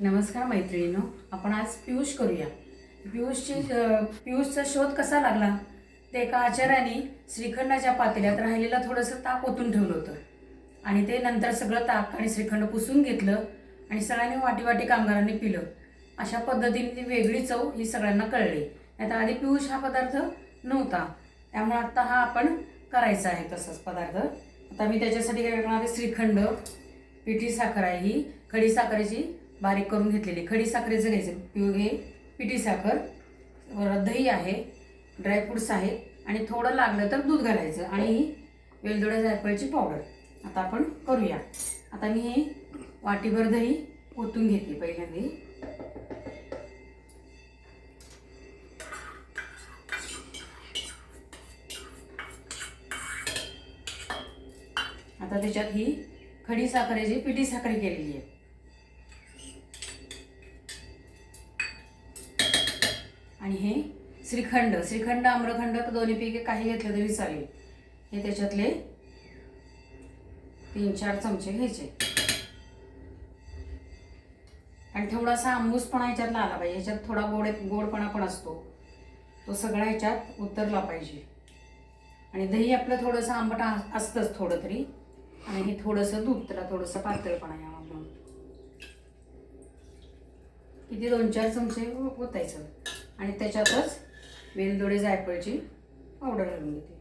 नमस्कार मैत्रिणीनो आपण आज पियुष करूया. पियुषची पियुषचा शोध कसा लागला? ते एका आचार्याने श्रीखंडाच्या पातेल्यात राहिलेलं थोडंसं ताक ओतून ठेवलं होतं. आणि ते नंतर सगळं ताक आणि श्रीखंड पुसून घेतलं आणि सगळ्यांनी वाटी वाटी कामगारांनी पिलं. अशा पद्धतीने ती वेगळी चव ही सगळ्यांना कळली. नाहीतर आधी पियुष हा पदार्थ नव्हता. त्यामुळे आत्ता हा आपण करायचा आहे तसाच पदार्थ. आता मी त्याच्यासाठी काय करणार आहे? श्रीखंड पिठी साखर आहे ही. खडी साखरेची बारीक करून घेतलेली. खडी साखरेचं घ्यायचं पिऊ घे पिठी साखर दही आहे ड्रायफ्रुट्स आहे आणि थोडं लागलं तर दूध घालायचं. आणि ही वेलदोड्या जायफळची पावडर आता आपण करूया. आता मी हे वाटीभर दही ओतून घेतली पहिल्यांदा. आता त्याच्यात ही खडी साखरेची पिठी साखर केलेली आहे. आणि हे श्रीखंड श्रीखंड आम्रखंड दोन्हीपैकी काही घेतलं तरी चालेल. हे त्याच्यातले तीन चार चमचे घ्यायचे. आणि थोडासा आंबूसपणा ह्याच्यातला आला पाहिजे. ह्याच्यात थोडा गोड गोडपणा पण असतो. तो सगळा ह्याच्यात उतरला पाहिजे. आणि दही आपलं थोडंसं आंबट असतंच थोडं तरी. आणि हे थोडंसं दूध त्याला थोडंसं पातळपणा यावा किती दोन चार चमचे हो, ओतायचं आणि त्याच्यातच वेलदोडे जायफळची पावडर घालून घेते.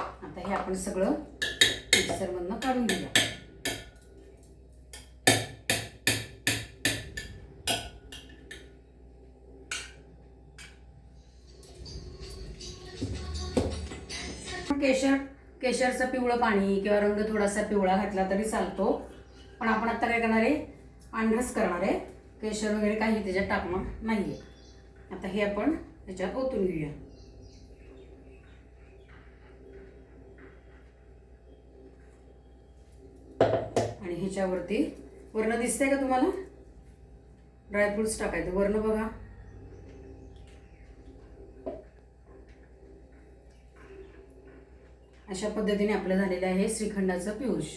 आता हे आपण सगळं मिक्सरमधनं काढून घेऊया. केशर केशरचं पिवळं पाणी किंवा रंग थोडासा पिवळा घातला तरी चालतो. पण आपण आता काय करणार आहे? पांढरच करणार आहे केशर वगैरे काही त्याच्यात टाकणार नाही आहे आता हे आपण त्याच्यात ओतून घेऊया. आणि ह्याच्यावरती वर्ण दिसतंय का तुम्हाला? ड्रायफ्रुट्स टाकायचं. वर्ण बघा. अशा पद्धतीने आपलं झालेलं आहे श्रीखंडाचं पियुष.